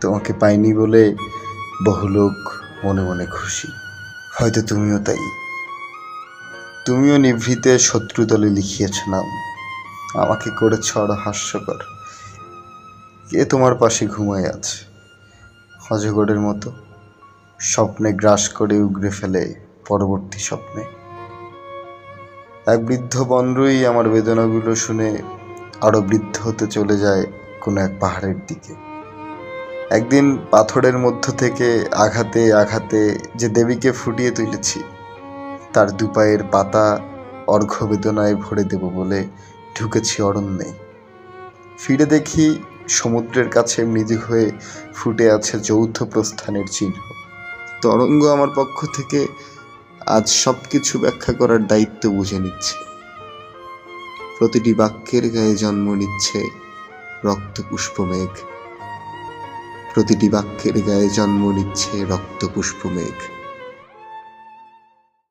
তোমাকে পাইনি বলে বহু লোক মনে মনে খুশি। হয়তো তুমিও তাই। তুমিও নিভৃতে শত্রু দলে লিখিয়েছ নাম। আমাকে করেছ আরও হাস্যকর। কে তোমার পাশে ঘুমায় আছে? অজগরের মতো। স্বপ্নে গ্রাস করে উগড়ে ফেলে পরবর্তী স্বপ্নে। এক বৃদ্ধ বনরই আমার বেদনাগুলো শুনে আরও বৃদ্ধ হতে চলে যায় কোনো এক পাহাড়ের দিকে। একদিন পাথরের মধ্য থেকে আঘাতে আঘাতে যে দেবীকে ফুটিয়ে তুলেছি, তার দুপায়ের পাতা অর্ঘ্য বেদনায় ভরে দেব বলে ঢুকেছি অরণ্যে। ফিরে দেখি সমুদ্রের কাছে মৃদু হয়ে ফুটে আছে যৌথ প্রস্থানের চিহ্ন। তরঙ্গ আমার পক্ষ থেকে আজ সব কিছু ব্যাখ্যা করার দায়িত্ব বুঝে নিচ্ছে। প্রতিটি বাক্যের গায়ে জন্ম নিচ্ছে রক্তপুষ্প মেঘ প্রতিটি বাক্যের গায়ে জন্ম নিচ্ছে রক্তপুষ্প মেঘ